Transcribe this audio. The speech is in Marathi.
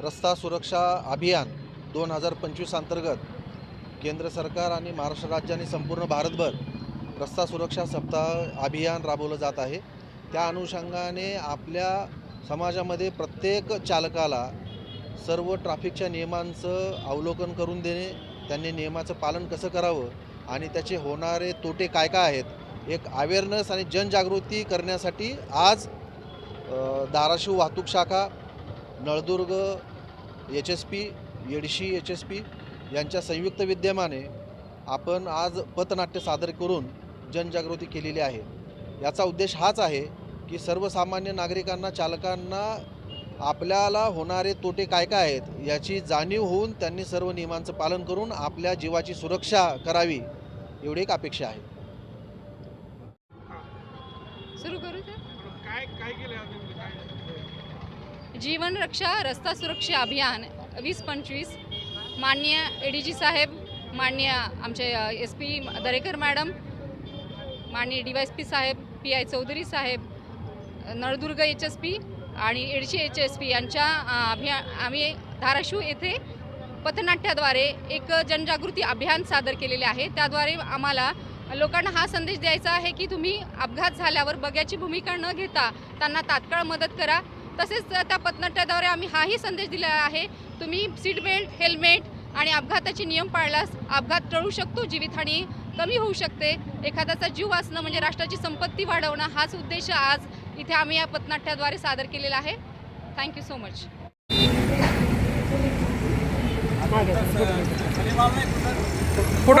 रस्ता सुरक्षा अभियान दोन हजार पंचवीस अंतर्गत केंद्र सरकार आणि महाराष्ट्र राज्य आणि संपूर्ण भारतभर रस्ता सुरक्षा सप्ताह अभियान राबवलं जात आहे. त्या अनुषंगाने आपल्या समाजामध्ये प्रत्येक चालकाला सर्व ट्रॅफिकच्या नियमांचं अवलोकन करून देणे त्यांनी नियमाचं पालन कसं करावं आणि त्याचे होणारे तोटे काय काय आहेत एक अवेअरनेस आणि जनजागृती करण्यासाठी आज धाराशिव वाहतूक शाखा Naldurg H S P Yedshi H S P यांच्या संयुक्त विद्यमाने आपण आज पथनाट्य सादर करून जनजागृती केलेली आहे. याचा उद्देश हाच आहे की सर्वसामान्य नागरिकांना चालकांना आपल्याला होणारे तोटे काय काय आहेत याची जाणीव होऊन त्यांनी सर्व नियमांचं पालन करून आपल्या जीवाची सुरक्षा करावी एवढी एक अपेक्षा आहे. सुरू करू काय काय केलं? जीवन रक्षा रस्ता सुरक्षा अभियान वीस पंचवीस. माननीय ए डी जी साहेब माननीय आमचे एस पी दरेकर मॅडम माननीय डी वाय एस पी साहेब पी आय चौधरी साहेब नळदुर्ग एच एस पी आणि एडशी एच एस पी यांच्या अभिया आम्ही धाराशिव येथे पथनाट्याद्वारे एक जनजागृती अभियान सादर केलेले आहे. त्याद्वारे आम्हाला लोकांना हा संदेश द्यायचा आहे की तुम्ही अपघात झाल्यावर बग्याची भूमिका न घेता त्यांना तात्काळ मदत करा. तसेच त्या पथनाट्याद्वारे आम्ही हाही संदेश दिला आहे. तुम्ही सीट बेल्ट हेल्मेट आणि अपघाताचे नियम पाळल्यास अपघात टळू शकतो जीवितहानी कमी होऊ शकते. एखाद्याचा जीव वाचणं म्हणजे राष्ट्राची संपत्ती वाढवणं हाच उद्देश आज इथे आम्ही या पथनाट्याद्वारे सादर केलेला आहे. Thank you so much photo